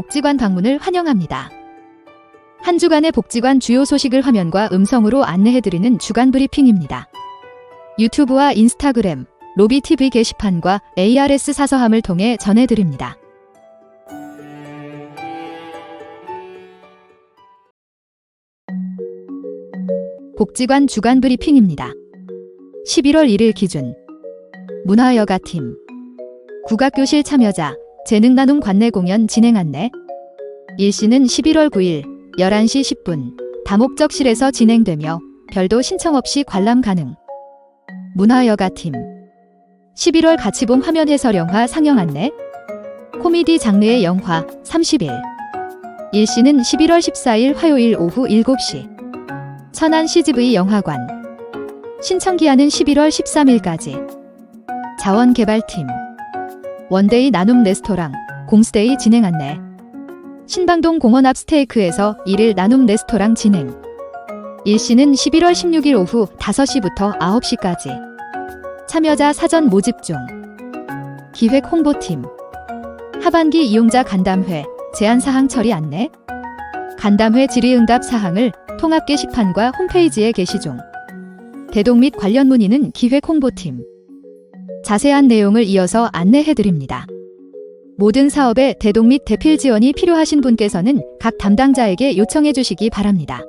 복지관 방문을 환영합니다. 한 주간의 복지관 주요 소식을 화면과 음성으로 안내해드리는 주간 브리핑입니다. 유튜브와 인스타그램, 로비TV 게시판과 ARS 사서함을 통해 전해드립니다. 복지관 주간 브리핑입니다. 11월 1일 기준 문화여가팀 국악교실 참여자 재능 나눔 관내 공연 진행 안내 일시는 11월 9일 11시 10분 다목적실에서 진행되며 별도 신청 없이 관람 가능. 문화여가팀. 11월 가치봄 화면 해설 영화 상영 안내 코미디 장르의 영화 30일. 일시는 11월 14일 화요일 오후 7시. 천안 CGV 영화관. 신청 기한은 11월 13일까지. 자원개발팀 원데이 나눔 레스토랑 공스데이 진행 안내 신방동 공원 앞 스테이크에서 1일 나눔 레스토랑 진행. 일시는 11월 16일 오후 5시부터 9시까지. 참여자 사전 모집 중. 기획 홍보팀. 하반기 이용자 간담회 제안사항 처리 안내. 간담회 질의응답 사항을 통합 게시판과 홈페이지에 게시 중. 대동 및 관련 문의는 기획 홍보팀 자세한 내용을 이어서 안내해드립니다. 모든 사업에 대동 및 대필 지원이 필요하신 분께서는 각 담당자에게 요청해 주시기 바랍니다.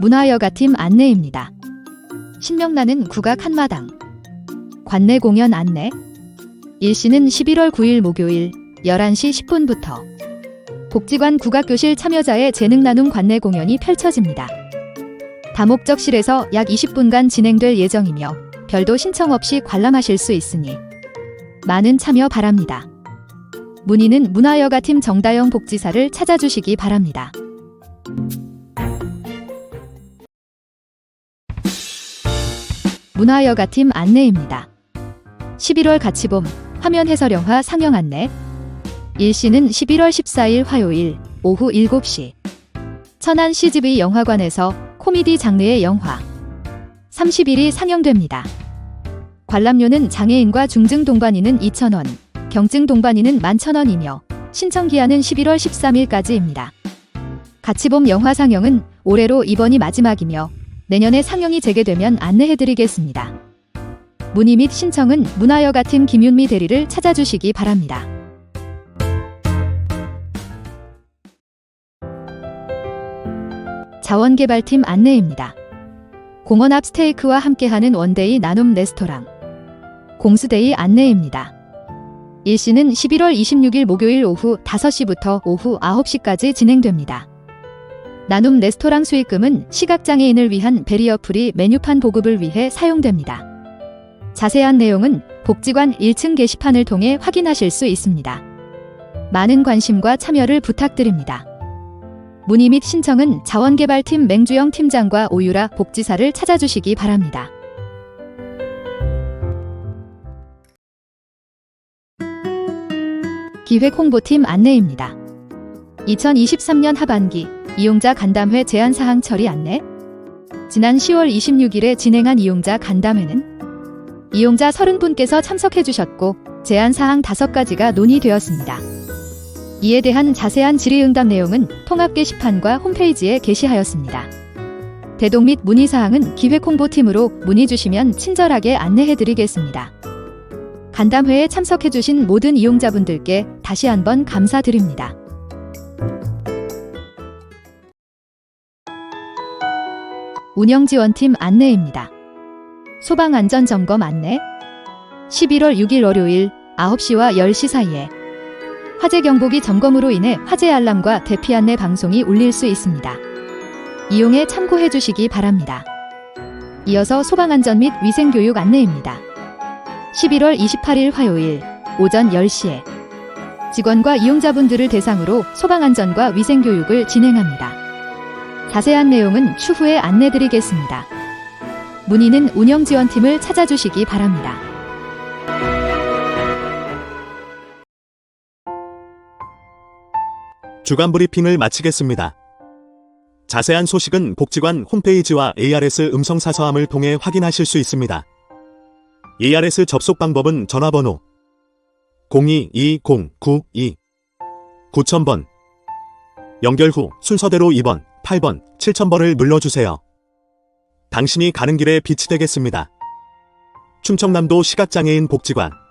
문화여가팀 안내입니다. 신명나는 국악 한마당 관내 공연 안내 일시는 11월 9일 목요일 11시 10분부터 복지관 국악교실 참여자의 재능 나눔 관내 공연이 펼쳐집니다. 다목적실에서 약 20분간 진행될 예정이며 별도 신청 없이 관람하실 수 있으니 많은 참여 바랍니다. 문의는 문화여가팀 정다영 복지사를 찾아주시기 바랍니다. 문화여가팀 안내입니다. 11월 가치봄 화면 해설 영화 상영 안내 일시는 11월 14일 화요일 오후 7시 천안 CGV 영화관에서 코미디 장르의 영화 30일이 상영됩니다. 관람료는 장애인과 중증 동반인은 2,000원, 경증 동반인은 11,000원이며 신청 기한은 11월 13일까지입니다. 가치봄 영화 상영은 올해로 이번이 마지막이며 내년에 상영이 재개되면 안내해드리겠습니다. 문의 및 신청은 문화여가팀 김윤미 대리를 찾아주시기 바랍니다. 자원개발팀 안내입니다. 공원 앞 스테이크와 함께하는 원데이 나눔 레스토랑 공수데이 안내입니다. 일시는 11월 26일 목요일 오후 5시부터 오후 9시까지 진행됩니다. 나눔 레스토랑 수익금은 시각장애인을 위한 베리어 프리 메뉴판 보급을 위해 사용됩니다. 자세한 내용은 복지관 1층 게시판을 통해 확인하실 수 있습니다. 많은 관심과 참여를 부탁드립니다. 문의 및 신청은 자원개발팀 맹주영 팀장과 오유라 복지사를 찾아주시기 바랍니다. 기획 홍보팀 안내입니다. 2023년 하반기 이용자 간담회 제안 사항 처리 안내 지난 10월 26일에 진행한 이용자 간담회는 이용자 30분께서 참석해 주셨고 제안 사항 5가지가 논의되었습니다. 이에 대한 자세한 질의응답 내용은 통합 게시판과 홈페이지에 게시하였습니다. 대동 및 문의사항은 기획홍보팀으로 문의 주시면 친절하게 안내해드리겠습니다. 간담회에 참석해주신 모든 이용자분들께 다시 한번 감사드립니다. 운영지원팀 안내입니다. 소방안전점검 안내 11월 6일 월요일 9시와 10시 사이에 화재 경보기 점검으로 인해 화재 알람과 대피 안내 방송이 울릴 수 있습니다. 이용에 참고해 주시기 바랍니다. 이어서 소방안전 및 위생교육 안내입니다. 11월 28일 화요일 오전 10시에 직원과 이용자분들을 대상으로 소방안전과 위생교육을 진행합니다. 자세한 내용은 추후에 안내드리겠습니다. 문의는 운영지원팀을 찾아주시기 바랍니다. 주간 브리핑을 마치겠습니다. 자세한 소식은 복지관 홈페이지와 ARS 음성사서함을 통해 확인하실 수 있습니다. ARS 접속 방법은 전화번호 022092 9000번 연결 후 순서대로 2번, 8번, 7000번을 눌러주세요. 당신이 가는 길에 빛이 되겠습니다. 충청남도 시각장애인 복지관